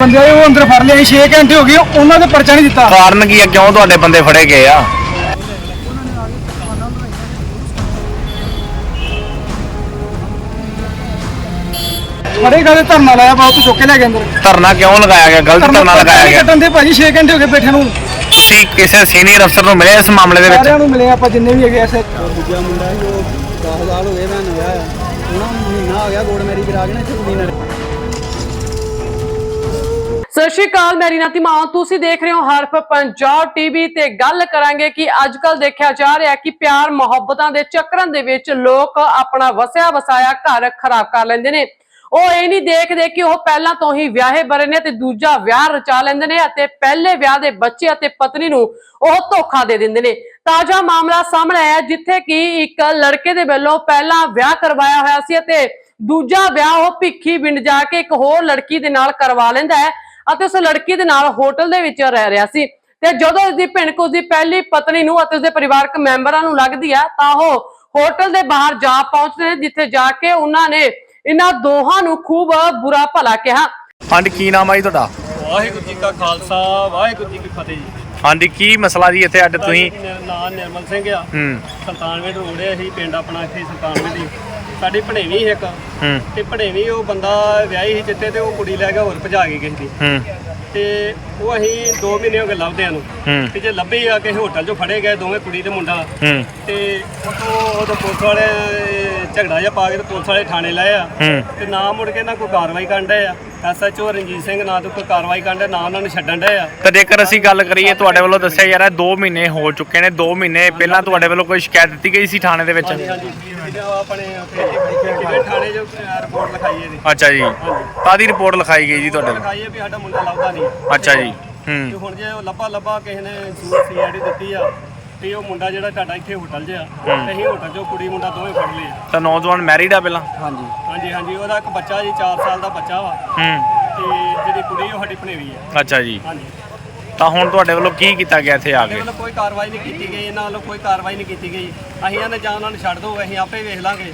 ਬੰਦੇ ਆਏ ਉਹ ਅੰਦਰ ਫੜ ਲਿਆ 6 ਘੰਟੇ ਹੋ ਗਏ ਉਹਨਾਂ ਦੇ ਪਰਚਾ ਨਹੀਂ ਦਿੱਤਾ। ਕਾਰਨ ਕੀ ਹੈ? ਕਿਉਂ ਤੁਹਾਡੇ ਬੰਦੇ ਫੜੇ ਗਏ ਆ? ਫੜੇ ਗਾਲੇ ਧਰਨਾ ਲਾਇਆ ਬਹੁਤ ਚੁੱਕ ਕੇ ਲੈ ਗਏ ਅੰਦਰ। ਧਰਨਾ ਕਿਉਂ ਲਗਾਇਆ ਗਿਆ? ਗਲਤ ਧਰਨਾ ਲਗਾਇਆ ਗਿਆ। ਕੱਟਣ ਦੇ ਭਾਜੀ 6 ਘੰਟੇ ਹੋ ਗਏ ਬੈਠੇ ਨੂੰ। ਤੁਸੀਂ ਕਿਸੇ ਸੀਨੀਅਰ ਅਫਸਰ ਨੂੰ ਮਿਲੇ ਇਸ ਮਾਮਲੇ ਦੇ ਵਿੱਚ? ਸਾਰਿਆਂ ਨੂੰ ਮਿਲੇ ਆਪਾਂ ਜਿੰਨੇ ਵੀ ਹੈਗੇ ਐਸੇ ਦੂਜਾ ਮੁੰਡਾ ਸੀ ਉਹ 10 ਸਾਲ ਹੋ ਗਏ ਮੈਂ ਨਵਾਂ ਆ। ਉਹਨਾਂ ਨੂੰ ਮਹੀਨਾ ਹੋ ਗਿਆ ਗੋੜ ਮੈਰੀ ਕਰਾ ਕੇ ਨਾ ਇੱਥੇ ਨਾਲ। ਸਤਿ ਸ਼੍ਰੀ ਅਕਾਲ, ਮੈਂ ਰੀਨਾ ਧੀਮਾਨ। ਤੁਸੀਂ ਦੇਖ ਰਹੇ ਹੋ ਹਰਫ ਪੰਜਾਬ ਟੀਵੀ ਤੇ ਗੱਲ ਕਰਾਂਗੇ ਕਿ ਅੱਜ ਕੱਲ ਦੇਖਿਆ ਜਾ ਰਿਹਾ ਕਿ ਪਿਆਰ ਮੁਹੱਬਤਾਂ ਦੇ ਚੱਕਰਾਂ ਦੇ ਵਿੱਚ ਲੋਕ ਆਪਣਾ ਵਸਿਆ ਵਸਾਇਆ ਘਰ ਖਰਾਬ ਕਰ ਲੈਂਦੇ ਨੇ। ਉਹ ਇਹ ਨਹੀਂ ਦੇਖਦੇ ਕਿ ਉਹ ਪਹਿਲਾਂ ਤੋਂ ਹੀ ਵਿਆਹੇ ਬਰੇ ਨੇ ਤੇ ਦੂਜਾ ਵਿਆਹ ਰਚਾ ਲੈਂਦੇ ਨੇ ਅਤੇ ਪਹਿਲੇ ਵਿਆਹ ਦੇ ਬੱਚੇ ਅਤੇ ਪਤਨੀ ਨੂੰ ਉਹ ਧੋਖਾ ਦੇ ਦਿੰਦੇ ਨੇ। ਤਾਜ਼ਾ ਮਾਮਲਾ ਸਾਹਮਣੇ ਆਇਆ ਜਿੱਥੇ ਕਿ ਇੱਕ ਲੜਕੇ ਦੇ ਵੱਲੋਂ ਪਹਿਲਾਂ ਵਿਆਹ ਕਰਵਾਇਆ ਹੋਇਆ ਸੀ ਅਤੇ ਦੂਜਾ ਵਿਆਹ ਉਹ ਭਿੱਖੀ ਪਿੰਡ ਜਾ ਕੇ ਇੱਕ ਹੋਰ ਲੜਕੀ ਦੇ ਨਾਲ ਕਰਵਾ ਲੈਂਦਾ ਹੈ। ਅਤੇ ਉਸ ਲੜਕੀ ਦੇ ਨਾਲ ਹੋਟਲ ਦੇ ਵਿੱਚ ਰਹਿ ਰਿਹਾ ਸੀ। ਤੇ ਜਦੋਂ ਉਸਦੀ ਭਿਣਕ ਉਸਦੀ ਪਹਿਲੀ ਪਤਨੀ ਨੂੰ ਅਤੇ ਉਸਦੇ ਪਰਿਵਾਰਕ ਮੈਂਬਰਾਂ ਨੂੰ ਲੱਗਦੀ ਆ ਤਾਂ ਉਹ ਹੋਟਲ ਦੇ ਬਾਹਰ ਜਾ ਪਹੁੰਚਦੇ ਜਿੱਥੇ ਜਾ ਕੇ ਉਹਨਾਂ ਨੇ ਇਹਨਾਂ ਦੋਹਾਂ ਨੂੰ ਖੂਬ ਬੁਰਾ ਭਲਾ ਕਿਹਾ। ਹਾਂਜੀ ਕੀ ਨਾਮ ਆ ਜੀ ਤੁਹਾਡਾ? ਵਾਹਿਗੁਰੂ ਜੀ ਕਾ ਖਾਲਸਾ ਵਾਹਿਗੁਰੂ ਜੀ ਕੀ ਫਤਿਹ ਜੀ। ਹਾਂਜੀ ਕੀ ਮਸਲਾ ਜੀ ਇੱਥੇ? ਅੱਜ ਤੁਸੀਂ ਮੇਰਾ ਨਾਮ ਨਿਰਮਲ ਸਿੰਘ ਆ। ਹੂੰ। ਸੁਲਤਾਨਵਿੰਡ ਰੋਡ ਹੈ ਅਸੀਂ ਪਿੰਡ ਆਪਣਾ ਇੱਥੇ ਸੁਲਤਾਨਵਿੰਡ ਦੀ। ਸਾਡੀ ਭਣੇਵੀਂ ਇੱਕ। ਹੂੰ। ਤੇ ਭਣੇਵੀਂ ਉਹ ਬੰਦਾ ਵਿਆਹੀ ਸੀ ਜਿੱਤੇ ਤੇ ਉਹ ਕੁੜੀ ਲੈ ਗਿਆ ਹੋਰ ਭਜਾ ਗਈ ਕਿਸੇ ਦੀ ਹੂੰ। ਤੇ ਉਹ ਅਸੀਂ 2 ਮਹੀਨੇ ਹੋ ਗਏ ਲੱਭਦਿਆਂ ਨੂੰ। ਹੂੰ। ਤੇ ਜੇ ਲੱਭੇ ਆ ਕਿਸੇ ਹੋਟਲ 'ਚੋਂ ਫੜੇ ਗਏ ਦੋਵੇਂ ਕੁੜੀ ਤੇ ਮੁੰਡਾ। ਹੂੰ। ਤੇ ਉਤੋਂ ਉਹਦੇ ਪੁਲਿਸ ਵਾਲੇ ਝਗੜਾ ਜਿਹਾ ਪਾ ਕੇ ਤੇ ਪੁਲਿਸ ਵਾਲੇ ਥਾਣੇ ਲਏ ਆ। ਹੂੰ। ਤੇ ਨਾ ਮੁੜ ਕੇ ਨਾ ਕੋਈ ਕਾਰਵਾਈ ਕਰਨ ਡਏ ਆ। ਐਸਐਚਓ ਰਣਜੀਤ ਸਿੰਘ ਨਾ ਤੋਂ ਕੋਈ ਕਾਰਵਾਈ ਕਰਨ ਡਏ ਨਾ ਉਹਨਾਂ ਨੂੰ ਛੱਡਣ ਡਏ ਆ। ਤਾਂ ਜੇਕਰ ਅਸੀਂ ਗੱਲ ਕਰੀਏ ਤੁਹਾਡੇ ਵੱਲੋਂ ਦੱਸਿਆ ਜਾ ਰਿਹਾ 2 ਮਹੀਨੇ ਹੋ ਚੁੱਕੇ ਨੇ 2 ਮਹੀਨੇ ਪਹਿਲਾਂ ਤੁਹਾਡੇ ਵੱਲੋਂ ਕੋਈ ਸ਼ਿਕਾਇਤ ਦਿੱਤੀ ਗਈ ਸੀ ਥਾਣੇ ਦੇ ਵਿੱਚ? ਹਾਂਜੀ ਹਾਂਜੀ ਇਹਦੇ ਉਹ ਆਪਣੇ ਉੱਥੇ ਥਾਣੇ ਰਿਪੋਰਟ ਲਿਖਾਈ ਇਹਦੀ ਅੱਛਾ ਜੀ। ਕਾਦੀ ਰਿਪੋਰਟ ਲਿਖਾਈ ਗਈ ਜੀ ਤੁਹਾਡੇ ਵੱਲੋਂ ਲਿਖਾਈ ਹੈ ਵੀ ਸਾਡਾ ਮੁੰਡਾ ਲੱਭਦਾ ਨਹੀਂ। ਅੱਛਾ ਜੀ ਤੇ ਹੂੰ ਹੁਣ ਜੇ ਉਹ ਲੱਭਾ ਲੱਭਾ ਕਿਸੇ ਨੇ ਸੀਆਈਡੀ ਦਿੱਤੀ ਆ ਤੇ ਉਹ ਮੁੰਡਾ ਜਿਹੜਾ ਤੁਹਾਡਾ ਇੱਥੇ ਹੋਟਲ 'ਚ ਆ ਤੇ ਅਸੀਂ ਹੋਟਲ 'ਚੋਂ ਕੁੜੀ ਮੁੰਡਾ ਦੋਵੇਂ ਫੜ ਲਏ ਆ। ਤਾਂ ਨੌਜਵਾਨ ਮੈਰਿਡ ਆ ਪਹਿਲਾਂ? ਹਾਂਜੀ। ਹਾਂਜੀ ਹਾਂਜੀ ਉਹਦਾ ਇੱਕ ਬੱਚਾ ਜੀ 4 ਸਾਲ ਦਾ ਬੱਚਾ ਵਾ। ਹੂੰ। ਤੇ ਜਿਹੜੀ ਕੁੜੀ ਉਹ ਸਾਡੀ ਭਣੇਵੀ ਆ। ਅੱਛਾ ਜੀ। ਹਾਂਜੀ। ਤਾਂ ਹੁਣ ਤੁਹਾਡੇ ਵੱਲੋਂ ਕੀ ਕੀਤਾ ਗਿਆ ਇੱਥੇ ਆ ਸਾਡੇ ਕੇ ਵੱਲੋਂ ਕੋਈ ਕਾਰਵਾਈ ਨਹੀਂ ਕੀਤੀ ਗਈ ਇਹਨਾਂ ਵੱਲੋਂ ਕੋਈ ਕਾਰਵਾਈ ਨਹੀਂ ਕੀਤੀ ਗਈ। ਅਸੀਂ ਇਹਨਾਂ ਜਾਂ ਉਹਨਾਂ ਨੂੰ ਛੱਡ ਦਿਓ ਅਸੀਂ ਆਪੇ ਵੇਖ ਲਾਂਗੇ।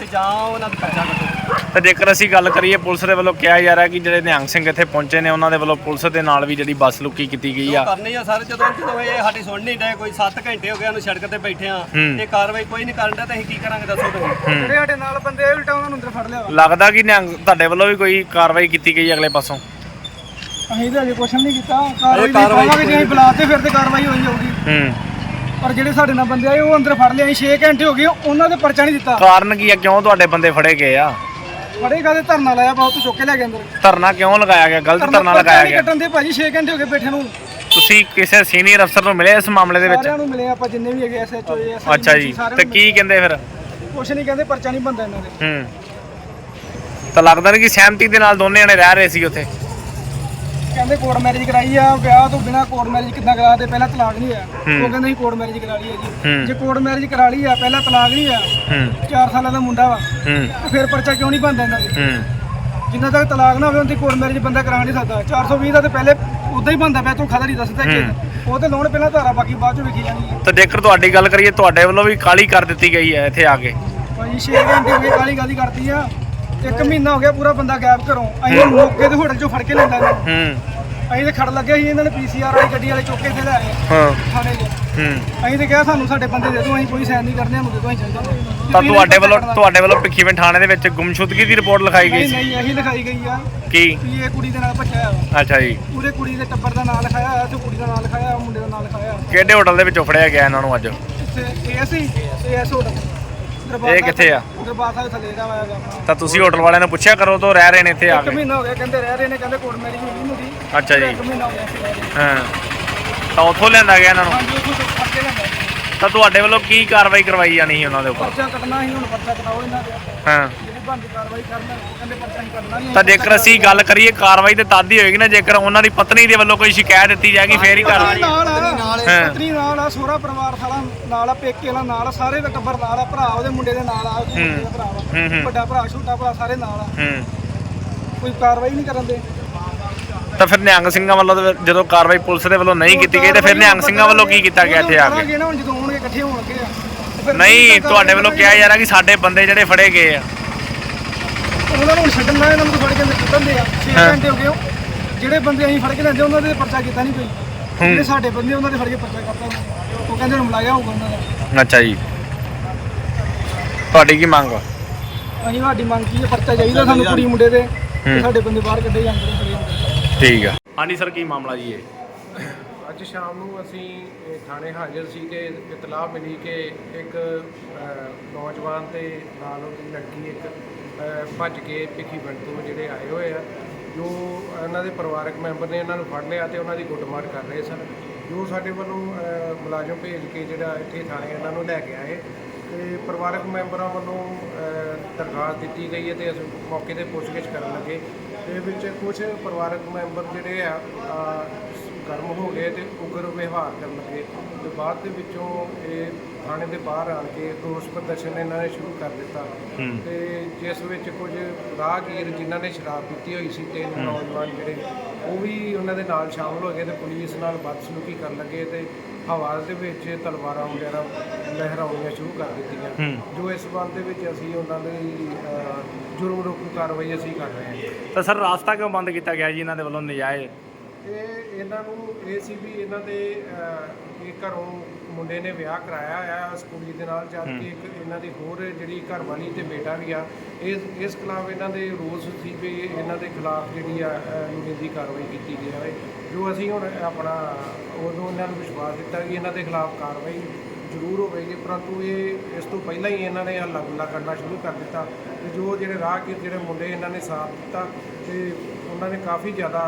ਤੇ ਜਾਂ ਉਹਨਾਂ ਦਾ ਖਰਚਾ ਕੱਟੋ ਤਾਂ ਜੇਕਰ ਅਸੀਂ ਗੱਲ ਕਰੀਏ ਪੁਲਿਸ ਦੇ ਵੱਲੋਂ ਕਿਹਾ ਜਾ ਰਿਹਾ ਕਿ ਜਿਹੜੇ ਨਿਹੰਗ ਸਿੰਘ ਇੱਥੇ ਪਹੁੰਚੇ ਨੇ ਉਹਨਾਂ ਦੇ ਵੱਲੋਂ ਪੁਲਿਸ ਦੇ ਨਾਲ ਵੀ ਜਿਹੜੀ ਬੱਸ ਲੁੱਕੀ ਕੀਤੀ ਗਈ ਆ। ਕਰਨੀ ਆ ਸਰ ਜਦੋਂ ਜਦੋਂ ਇਹ ਸਾਡੀ ਸੁਣ ਨਹੀਂ ਡਏ ਕੋਈ 7 ਘੰਟੇ ਹੋ ਗਏ ਉਹਨੂੰ ਸੜਕ ਤੇ ਬੈਠੇ ਆ। ਹੂੰ। ਤੇ ਕਾਰਵਾਈ ਕੋਈ ਨਹੀਂ ਕਰਨ ਡਿਆ ਤੇ ਅਸੀਂ ਕੀ ਕਰਾਂਗੇ ਦੱਸੋ ਤੁਸੀਂ। ਜਿਹੜੇ ਸਾਡੇ ਨਾਲ ਬੰਦੇ ਆਏ ਉਲਟਾ ਉਹਨਾਂ ਨੂੰ ਅੰਦਰ ਫੜ ਲਿਆ। ਲੱਗਦਾ ਕਿ ਨਿਹੰਗ ਤੁਹਾਡੇ ਵੱਲੋਂ ਵੀ ਕੋਈ ਕਾਰਵਾਈ ਕੀਤੀ ਗਈ ਅਗਲੇ ਪਾਸੋਂ? ਅਸੀਂ ਤਾਂ ਅਜੇ ਕੁਛ ਨਹੀਂ ਕੀਤਾ। ਕਾਰਵਾਈ ਨਹੀਂ ਕਾਰਵਾਈ ਪਾਵਾਂਗੇ ਜੇ ਅਸੀਂ ਬੁਲਾਤੇ ਫਿਰ ਤੇ ਕਾਰਵਾਈ ਹੋਈ ਜਾਊਗੀ। ਹੂੰ। ਪਰ ਜਿਹੜੇ ਸਾਡੇ ਨਾਲ ਬੰਦੇ ਆਏ ਉਹ ਅੰਦਰ ਫੜ ਲਿਆ 6 ਘੰਟੇ ਹੋ ਗਏ ਉਹਨਾਂ ਦੇ ਪਰਚਾ ਨਹੀਂ ਦਿੱਤਾ। ਕਾਰਨ ਕੀ ਹੈ ਕਿਉਂ ਤੁਹਾਡੇ ਬੰਦੇ ਫੜੇ ਗਏ ਆ? ਫੜੇ ਗਾਲੇ ਧਰਨਾ ਲਾਇਆ ਬਹੁਤ ਚੁੱਕ ਕੇ ਲੈ ਗਏ ਅੰਦਰ। ਧਰਨਾ ਕਿਉਂ ਲਗਾਇਆ ਗਿਆ? ਗਲਤ ਧਰਨਾ ਪਰਚਾ ਲਗਾਇਆ ਨਹੀਂ ਗਿਆ। ਕੱਟਣ ਦੇ ਭਾਜੀ 6 ਘੰਟੇ ਹੋ ਗਏ ਬੈਠੇ ਨੂੰ। ਤੁਸੀਂ ਕਿਸੇ ਸੀਨੀਅਰ ਅਫਸਰ ਨੂੰ ਮਿਲੇ ਇਸ ਮਾਮਲੇ ਦੇ ਵਿੱਚ? ਸਾਰਿਆਂ ਨੂੰ ਮਿਲੇ ਆਪਾਂ ਜਿੰਨੇ ਵੀ ਹੈਗੇ ਐਸਐਚਓ ਅੱਛਾ ਜੀ ਤੇ ਕੀ ਕਹਿੰਦੇ ਫਿਰ? ਕੁਛ ਨਹੀਂ ਕਹਿੰਦੇ ਪਰਚਾ ਨਹੀਂ ਬੰਦਾ ਇਹਨਾਂ ਦੇ। ਹੂੰ। ਤਾਂ ਲੱਗਦਾ ਨਹੀਂ ਕਿ ਸਹਿਮਤੀ ਦੇ ਨਾਲ ਦੋਨੇ ਜਣੇ ਰਹਿ ਰਹੇ ਸੀ ਉੱਥੇ। ਕਹਿੰਦੇ ਕੋਰਟ ਮੈਰਿਜ ਕਰਾਈ ਆ ਵਿਆਹ ਤੋਂ ਬਿਨਾ ਕੋਰਟ ਮੈਰਿਜ ਕਿੱਦਾਂ ਕਰਾ ਦੇ ਪਹਿਲਾਂ ਤਲਾਕ ਨਹੀਂ ਹੋਇਆ। ਉਹ ਕਹਿੰਦੇ ਅਸੀਂ ਕੋਰਟ ਮੈਰਿਜ ਕਰਾ ਲਈ ਹੈ ਜੀ। ਜੇ ਕੋਰਟ ਮੈਰਿਜ ਕਰਾ ਲਈ ਆ ਪਹਿਲਾਂ ਤਲਾਕ ਨਹੀਂ ਹੂੰ। 4 ਸਾਲਾਂ ਦਾ ਮੁੰਡਾ ਵਾ। ਫਿਰ ਪਰਚਾ ਕਿਉਂ ਨਹੀਂ ਬੰਦਾ ਇਹਨਾਂ ਦੇ? ਜਿੰਨਾ ਤੱਕ ਤਲਾਕ ਨਾ ਹੋਵੇ ਉਹਦੀ ਕੋਰਟ ਮੈਰਿਜ ਬੰਦਾ ਕਰਾ ਨਹੀਂ ਸਕਦਾ। 420 ਦਾ ਤੇ ਪਹਿਲੇ ਉਦਾਂ ਹੀ ਬੰਦਾ ਪਿਆ ਤੂੰ ਖਦਾ ਨਹੀਂ ਦੱਸਦਾ ਕਿ ਉਹ ਤੇ ਲਾਉਣ ਪਹਿਲਾਂ ਧਾਰਾ ਬਾਕੀ ਬਾਅਦ ਚ ਵੇਖੀ ਜਾਣੀ ਹੈ ਤਾਂ ਜੇਕਰ ਤੁਹਾਡੀ ਗੱਲ ਕਰੀਏ ਤੁਹਾਡੇ ਵੱਲੋਂ ਵੀ ਕਾਲੀ ਕਰ ਦਿੱਤੀ ਗਈ ਹੈ ਇੱਥੇ ਆ ਕੇ। ਭਾਜੀ 6 ਘੰਟੇ ਹੋ ਗਏ ਕਾਲੀ ਗਾਲੀ ਕਰਤੀ ਆ। ਇੱਕ ਮਹੀਨਾ ਹੋ ਗਿਆ ਪੂਰਾ ਬੰਦਾ ਗਾਇਬ ਘਰੋਂ। ਅਸੀਂ ਮੌਕੇ ਤੇ ਹੋਟਲ ਚੋਂ ਫੜ ਕੇ ਲੈਂਦਾ ਇਹਨੂੰ ਹੂੰ। ਅਸੀਂ ਤੇ ਖੜ ਲੱਗੇ ਸੀ ਇਹਨਾਂ ਨੇ ਪੀਸੀਆਰ ਵਾਲੀ ਗੱਡੀ ਵਾਲੇ ਚੁੱਕ ਇੱਥੇ ਲੈ ਆਏ। ਹਾਂ। ਥਾਣੇ 'ਚ। ਹੂੰ। ਅਸੀਂ ਤੇ ਕਿਹਾ ਸਾਨੂੰ ਸਾਡੇ ਬੰਦੇ ਦੇ ਦਿਓ ਅਸੀਂ ਕੋਈ ਸਾਈਨ ਨਹੀਂ ਕਰਨੇ ਸਾਨੂੰ ਦੇ ਦਿਓ ਅਸੀਂ ਚੱਲ ਜਾਂਦੇ ਤਾਂ ਤੁਹਾਡੇ ਵੱਲੋਂ ਤੁਹਾਡੇ ਵੱਲੋਂ ਭਿੱਖੀਵਿੰਡ ਥਾਣੇ ਦੇ ਵਿੱਚ ਗੁੰਮਸ਼ੁਦਗੀ ਦੀ ਰਿਪੋਰਟ ਲਿਖਾਈ ਗਈ ਨਹੀਂ ਸੀ? ਨਹੀਂ ਇਹੀ ਲਿਖਾਈ ਗਈ ਆ ਕੀ? ਵੀ ਇਹ ਕੁੜੀ ਦੇ ਨਾਲ ਭੱਜਿਆ ਵਾ ਅੱਛਾ ਜੀ। ਪੂਰੇ ਕੁੜੀ ਦੇ ਟੱਬਰ ਦਾ ਨਾਂ ਲਿਖਾਇਆ ਹੋਇਆ ਤੇ ਕੁੜੀ ਦਾ ਨਾਂ ਲਿਖਾਇਆ ਹੋਇਆ, ਮੁੰਡੇ ਦਾ ਨਾਂ ਲਿਖਾਇਆ। ਹੋਇਆ। ਕਿਹੜੇ ਹੋਟਲ ਦੇ ਵਿੱਚੋਂ ਫੜਿਆ ਗਿਆ ਇਹਨਾਂ ਨੂੰ ਅੱਜ? ਇੱਥੇ ਇਹ ਸੀ? ਇਹ ਹੋਟਲ ਦਰਬਾਰ ਇਹ ਕਿੱਥੇ ਆ? ਦਰਬਾਰ ਸਾਹਿਬ ਥੱਲੇ ਦਾ ਆਇਆ ਆਪਣਾ ਤਾਂ ਤੁਸੀਂ ਹੋਟਲ ਵਾਲਿਆਂ ਨੂੰ ਪੁੱਛਿਆ ਕਰੋ ਤੋਂ ਰਹਿ ਰਹੇ ਨੇ ਇੱਥੇ ਆ ਇੱਕ ਕੇ। ਮਹੀਨਾ ਹੋ ਗਿਆ ਕਹਿੰਦੇ ਰਹਿ ਰਹੇ ਨੇ ਕਹਿੰਦੇ ਕੋਰਟ ਮੈਰਿਜ ਹੋਈ ਨਹੀਂ ਹੁੰਦੀ। ਅੱਛਾ ਜੀ। ਇੱਕ ਮਹੀਨਾ ਹੋ ਗਿਆ ਇੱਥੇ ਰਹਿ ਰਹੇ ਹਾਂ। ਤਾਂ ਉੱਥੋਂ ਲਿਆਂਦਾ ਗਿਆ ਇਹਨਾਂ ਨੂੰ? ਹਾਂਜੀ ਲੈਂਦਾ ਤਾਂ ਤੁਹਾਡੇ ਵੱਲੋਂ ਕੀ ਕਾਰਵਾਈ ਕਰਵਾਈ ਜਾਣੀ ਸੀ ਉਹਨਾਂ ਦੇ ਉੱਪਰ? ਪਰਚਾ ਕੱਟਣਾ ਸੀ ਹੁਣ ਪਰਚਾ ਕਟਾਓ ਇਹਨਾਂ ਦੇ। ਹਾਂ। ਜਿਹੜੀ ਬੰਦੀ ਕਾਰਵਾਈ ਕਰਨਾ ਕਹਿੰਦੇ ਪਰਚਾ ਹੀ ਕੱਟਣਾ ਨਹੀਂ ਤਾਂ ਜੇਕਰ ਅਸੀਂ ਗੱਲ ਕਰੀਏ ਕਾਰਵਾਈ ਤੇ ਤਦ ਹੀ ਹੋਏਗੀ ਨਾ ਜੇਕਰ ਉਹਨਾਂ ਦੀ ਪਤਨੀ ਦੇ ਵੱਲੋਂ ਕੋਈ ਸ਼ਿਕਾਇਤ ਦਿੱਤੀ ਜਾਏਗੀ ਫੇਰ ਹੀ ਕਾਰਵਾਈ ਨਾਲ ਆ ਹਾਂ। ਪਤਨੀ ਨਾਲ ਆ ਸੋਹਰਾ ਪਰਿਵਾਰ ਸਾਲਾ ਨਾਲ ਆ ਪੇਕੇ ਨਾਲ ਆ ਸਾਰੇ ਦਾ ਟੱਬਰ ਨਾਲ ਆ ਭਰਾ ਉਹਦੇ ਮੁੰਡੇ ਦੇ ਨਾਲ ਆ ਉਹਦੇ ਮੁੰਡੇ ਦਾ ਭਰਾ ਹੂੰ, ਵਾ। ਹੂੰ। ਵੱਡਾ ਭਰਾ ਛੋਟਾ ਭਰਾ ਸਾਰੇ ਨਾਲ ਆ। ਹੂੰ। ਕੋਈ ਕਾਰਵਾਈ ਨਹੀਂ ਕਰਨ ਦੇ। ਤਾਂ ਫਿਰ ਨਿਹੰਗ ਸਿੰਘਾਂ ਵੱਲੋਂ ਤਾਂ ਜਦੋਂ ਕਾਰਵਾਈ ਪੁਲਿਸ ਦੇ ਵੱਲੋਂ ਨਹੀਂ ਕੀਤੀ ਗਈ ਤੇ ਫਿਰ ਨਿਹੰਗ ਸਿੰਘਾਂ ਵੱਲੋਂ ਕੀ ਕੀਤਾ ਗਿਆ ਇੱਥੇ ਆ ਕੇ? ਕਰਾਂਗੇ ਨਾ ਹੁਣ ਜਦੋਂ ਆਉਣਗੇ ਇਕੱਠੇ ਹੋਣਗੇ। ਆ ਤੇ ਫਿਰ ਨਹੀਂ ਤੁਹਾਡੇ ਵੱਲੋਂ ਕਿਹਾ ਜਾ ਰਿਹਾ ਕਿ ਸਾਡੇ ਬੰਦੇ ਜਿਹੜੇ ਫੜੇ ਗਏ ਆ। ਉਹਨਾਂ ਨੂੰ ਛੱਡਣਾ ਇਹਨਾਂ ਨੂੰ ਫੜ ਕੇ ਅੰਦਰ ਕੁੱਟਣ ਦੇ ਆ 6 ਹਾਂ। ਘੰਟੇ ਹੋ ਗਏ ਉਹ। ਜਿਹੜੇ ਬੰਦੇ ਅਸੀਂ ਫੜ ਕੇ ਲੈਂਦੇ ਉਹਨਾਂ ਦੇ ਪਰਚਾ ਕੀਤਾ ਨਹੀਂ ਕੋਈ ਜਿਹੜੇ ਸਾਡੇ ਬੰਦੇ ਉਹਨਾਂ ਦੇ ਫੜ ਕੇ ਪਰਚਾ ਕਰਤਾ ਉਹਨਾਂ ਨੇ। ਉਹ ਕਹਿੰਦੇ ਹੁਣ ਮਲਾਇਆ ਹੋਊਗਾ ਉਹਨਾਂ ਦਾ ਅੱਛਾ ਜੀ ਤੁਹਾਡੀ ਕੀ ਮੰਗ ਵਾ? ਅਸੀਂ ਸਾਡੀ ਮੰਗ ਕੀ ਹੈ ਪਰਚਾ ਚਾਹੀਦਾ ਸਾਨੂੰ ਕੁੜੀ ਮੁੰਡੇ ਦੇ ਤੇ ਸਾਡੇ ਬੰਦੇ ਬਾਹਰ ਕੱਢੇ ਜਾਂਦੇ ਨੇ ਫੜੇ ਜਾਂਦੇ ਨੇ। ਠੀਕ ਆ ਹਾਂਜੀ ਸਰ ਕੀ ਮਾਮਲਾ ਜੀ ਇਹ ਅੱਜ ਸ਼ਾਮ ਨੂੰ ਅਸੀਂ ਇਹ ਥਾਣੇ ਹਾਜ਼ਰ ਸੀ ਕਿ ਇਤਲਾਹ ਮਿਲੀ ਕਿ ਇੱਕ ਅ, ਨੌਜਵਾਨ ਤੇ ਨਾਲ ਉਹਦੀ ਲੜਕੀ ਇੱਕ ਅ, ਭੱਜ ਕੇ ਭਿੱਖੀਵਿੰਡ ਤੋਂ ਜਿਹੜੇ ਆਏ ਹੋਏ ਆ, ਜੋ ਇਹਨਾਂ ਦੇ ਪਰਿਵਾਰਕ ਮੈਂਬਰ ਨੇ ਇਹਨਾਂ ਨੂੰ ਫੜ ਲਿਆ ਤੇ ਉਹਨਾਂ ਦੀ ਗੁੱਟਮਾਰ ਕਰ ਰਹੇ ਸਨ। ਜੋ ਸਾਡੇ ਵੱਲੋਂ ਮੁਲਾਜ਼ਮ ਭੇਜ ਕੇ ਜਿਹੜਾ ਇੱਥੇ ਥਾਣੇ ਇਹਨਾਂ ਨੂੰ ਲੈ ਕੇ ਆਏ, ਤੇ ਪਰਿਵਾਰਕ ਮੈਂਬਰਾਂ ਵੱਲੋਂ ਦਰਖਾਸਤ ਦਿੱਤੀ ਗਈ ਹੈ ਤੇ ਅਸੀਂ ਮੌਕੇ ਤੇ ਪੁੱਛਗਿੱਛ ਕਰਨ ਲੱਗੇ। ਤੇ ਵਿੱਚ ਕੁਝ ਪਰਿਵਾਰਕ ਮੈਂਬਰ ਜਿਹੜੇ ਆ ਗਰਮ ਹੋ ਗਏ ਤੇ ਉਗਰ ਵਿਵਹਾਰ ਕਰਨ ਲੱਗੇ। ਤੇ ਬਾਅਦ ਦੇ ਵਿੱਚੋਂ ਇਹ ਥਾਣੇ ਦੇ ਬਾਹਰ ਆਣ ਕੇ ਰੋਸ ਪ੍ਰਦਰਸ਼ਨ ਇਹਨਾਂ ਨੇ ਸ਼ੁਰੂ ਕਰ ਦਿੱਤਾ। ਤੇ ਜਿਸ ਵਿੱਚ ਕੁਝ ਰਾਹਗੀਰ ਜਿਨ੍ਹਾਂ ਨੇ ਸ਼ਰਾਬ ਪੀਤੀ ਹੋਈ ਸੀ ਤੇ ਨੌਜਵਾਨ ਜਿਹੜੇ ਉਹ ਵੀ ਉਹਨਾਂ ਦੇ ਨਾਲ ਸ਼ਾਮਲ ਹੋ ਗਏ ਤੇ ਪੁਲਿਸ ਨਾਲ ਬਦਸਲੂਕੀ ਕਰਨ ਲੱਗੇ ਤੇ ਹਵਾ ਦੇ ਵਿੱਚ ਤਲਵਾਰਾਂ ਵਗੈਰਾ ਲਹਿਰਾਉਣੀਆਂ ਸ਼ੁਰੂ ਕਰ ਦਿੱਤੀਆਂ। ਜੋ ਇਸ ਸੰਬੰਧ ਦੇ ਵਿੱਚ ਅਸੀਂ ਉਹਨਾਂ ਦੀ ਜੁਰਮ ਰੋਕੂ ਕਾਰਵਾਈ ਅਸੀਂ ਕਰ ਰਹੇ ਹਾਂ। ਤਾਂ ਸਰ ਰਾਸਤਾ ਕਿਉਂ ਬੰਦ ਕੀਤਾ ਗਿਆ ਜੀ ਇਹਨਾਂ ਦੇ ਵੱਲੋਂ ਨਜਾਇਜ਼? ਇਹ ਇਹਨਾਂ ਨੂੰ ਇਹ ਸੀ ਵੀ ਇਹਨਾਂ ਦੇ ਇਹ ਘਰੋਂ ਮੁੰਡੇ ਨੇ ਵਿਆਹ ਕਰਾਇਆ ਆ ਉਸ ਕੁੜੀ ਦੇ ਨਾਲ ਜਦ ਕਿ ਇੱਕ ਇਹਨਾਂ ਦੀ ਹੋਰ ਜਿਹੜੀ ਘਰ ਵਾਲੀ ਤੇ ਬੇਟਾ ਵੀ ਆ ਇਸ ਇਸ ਖਿਲਾਫ ਇਹਨਾਂ ਦੇ ਰੋਸ ਸੀ ਵੀ ਇਹਨਾਂ ਦੇ ਖਿਲਾਫ ਜਿਹੜੀ ਆ ਲੋੜੀਂਦੀ ਕਾਰਵਾਈ ਕੀਤੀ ਜਾਵੇ ਜੋ ਅਸੀਂ ਹੁਣ ਆਪਣਾ ਉਦੋਂ ਇਹਨਾਂ ਨੂੰ ਵਿਸ਼ਵਾਸ ਦਿੱਤਾ ਕਿ ਇਹਨਾਂ ਦੇ ਖਿਲਾਫ ਕਾਰਵਾਈ ਜ਼ਰੂਰ ਹੋਵੇਗੀ ਪਰੰਤੂ ਇਹ ਇਸ ਤੋਂ ਪਹਿਲਾਂ ਹੀ ਇਹਨਾਂ ਨੇ ਹੱਲਾ ਗੁੱਲਾ ਕਰਨਾ ਸ਼ੁਰੂ ਕਰ ਦਿੱਤਾ। ਤੇ ਜੋ ਜਿਹੜੇ ਰਾਹਗੀਰ ਜਿਹੜੇ ਮੁੰਡੇ ਇਹਨਾਂ ਨੇ ਸਾਥ ਦਿੱਤਾ ਤੇ ਉਹਨਾਂ ਨੇ ਕਾਫੀ ਜ਼ਿਆਦਾ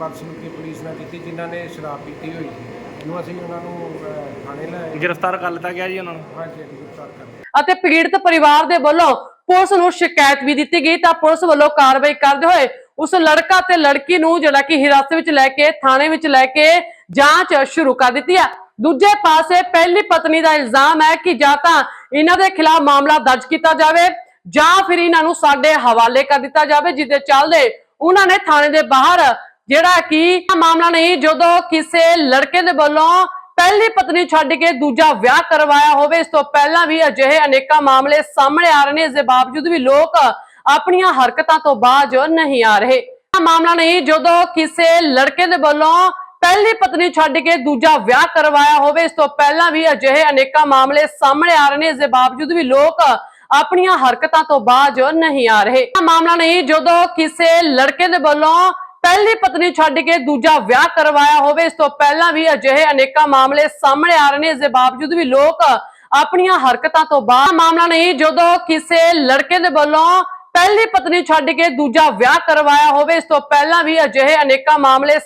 ਬਦਸਲੂਕੀ ਪੁਲਿਸ ਨਾਲ ਕੀਤੀ ਜਿਨ੍ਹਾਂ ਨੇ ਸ਼ਰਾਬ ਪੀਤੀ ਹੋਈ ਸੀ। ਜੋ ਅਸੀਂ ਉਹਨਾਂ ਨੂੰ ਅਹ, ਥਾਣੇ ਲੈ ਆਏ। ਗ੍ਰਿਫਤਾਰ ਕਰ ਲਿੱਤਾ ਗਿਆ ਜੀ ਉਹਨਾਂ ਨੂੰ? ਹਾਂਜੀ ਹਾਂਜੀ, ਗ੍ਰਿਫਤਾਰ ਕਰ ਲਿਆ। ਅਤੇ ਪੀੜਤ ਪਰਿਵਾਰ ਦੇ ਵੱਲੋਂ ਪੁਲਿਸ ਨੂੰ ਸ਼ਿਕਾਇਤ ਵੀ ਦਿੱਤੀ ਗਈ ਤਾਂ ਪੁਲਿਸ ਵੱਲੋਂ ਕਾਰਵਾਈ ਕਰਦੇ ਹੋਏ ਉਸ ਲੜਕਾ ਤੇ ਲੜਕੀ ਨੂੰ ਜਿਹੜਾ ਕਿ ਹਿਰਾਸਤ ਵਿੱਚ ਲੈ ਕੇ ਥਾਣੇ ਵਿੱਚ ਲੈ ਕੇ ਜਾਂਚ ਸ਼ੁਰੂ ਕਰ ਦਿੱਤੀ ਹੈ। ਦੂਜੇ ਪਾਸੇ ਪਹਿਲੀ ਪਤਨੀ ਦਾ ਇਲਜ਼ਾਮ ਹੈ ਕਿ ਜਾਂ ਤਾਂ ਇਹਨਾਂ ਦੇ ਖਿਲਾਫ ਮਾਮਲਾ ਦਰਜ ਕੀਤਾ ਜਾਵੇ ਜਾਂ ਫਿਰ ਇਹਨਾਂ ਨੂੰ ਸਾਡੇ ਹਵਾਲੇ ਕਰ ਦਿੱਤਾ ਜਾਵੇ ਜਿਹਦੇ ਚੱਲਦੇ ਉਹਨਾਂ ਨੇ ਥਾਣੇ ਦੇ ਬਾਹਰ ਜਿਹੜਾ ਕਿ ਮਾਮਲਾ ਨਹੀਂ, ਜਦੋਂ ਕਿਸੇ ਲੜਕੇ ਦੇ ਵੱਲੋਂ ਪਹਿਲੀ ਪਤਨੀ ਛੱਡ ਕੇ ਦੂਜਾ ਵਿਆਹ ਕਰਵਾਇਆ ਹੋਵੇ, ਇਸ ਤੋਂ ਪਹਿਲਾਂ ਵੀ ਅਜਿਹੇ ਅਨੇਕਾਂ ਮਾਮਲੇ ਸਾਹਮਣੇ ਆ ਰਹੇ ਨੇ, ਇਸ ਦੇ ਬਾਵਜੂਦ ਵੀ ਲੋਕ ਆਪਣੀਆਂ ਹਰਕਤਾਂ ਤੋਂ ਬਾਜ ਨਹੀਂ ਆ ਰਹੇ। ਇਹ ਮਾਮਲਾ ਨਹੀਂ, ਜਦੋਂ ਕਿਸੇ ਲੜਕੇ ਦੇ ਵੱਲੋਂ ਪਹਿਲੀ ਪਤਨੀ ਛੱਡ ਕੇ ਦੂਜਾ ਵਿਆਹ ਕਰਵਾਇਆ ਹੋਵੇ, ਇਸ ਤੋਂ ਪਹਿਲਾਂ ਵੀ ਅਜਿਹੇ ਅਨੇਕਾਂ ਮਾਮਲੇ ਸਾਹਮਣੇ ਆ ਰਹੇ ਨੇ, ਇਸ ਦੇ ਬਾਵਜੂਦ ਵੀ ਲੋਕ ਆਪਣੀਆਂ ਹਰਕਤਾਂ ਤੋਂ ਬਾਜ ਨਹੀਂ ਆ ਰਹੇ। ਇਹ ਮਾਮਲਾ ਨਹੀਂ, ਜਦੋਂ ਕਿਸੇ ਲੜਕੇ ਦੇ ਵੱਲੋਂ ਪਹਿਲੀ ਪਤਨੀ ਛੱਡ ਕੇ ਦੂਜਾ ਵਿਆਹ ਕਰਵਾਇਆ ਹੋਵੇ, ਇਸ ਤੋਂ ਪਹਿਲਾਂ ਵੀ ਅਜਿਹੇ ਅਨੇਕਾਂ ਮਾਮਲੇ ਸਾਹਮਣੇ ਆ ਰਹੇ ਨੇ, ਇਸ ਦੇ ਬਾਵਜੂਦ ਵੀ ਲੋਕ ਆਪਣੀਆਂ ਹਰਕਤਾਂ ਤੋਂ ਬਾਅਦ ਮਾਮਲਾ ਨਹੀਂ, ਜਦੋਂ ਕਿਸੇ ਲੜਕੇ ਦੇ ਵੱਲੋਂ ਪਹਿਲੀ ਪਤਨੀ ਛੱਡ ਕੇ ਦੂਜਾ ਵਿਆਹ ਕਰਵਾਇਆ ਹੋਵੇ, ਇਸ ਤੋਂ ਪਹਿਲਾਂ ਵੀ ਅਜਿਹੇ ਅਨੇਕਾਂ ਮਾਮਲੇ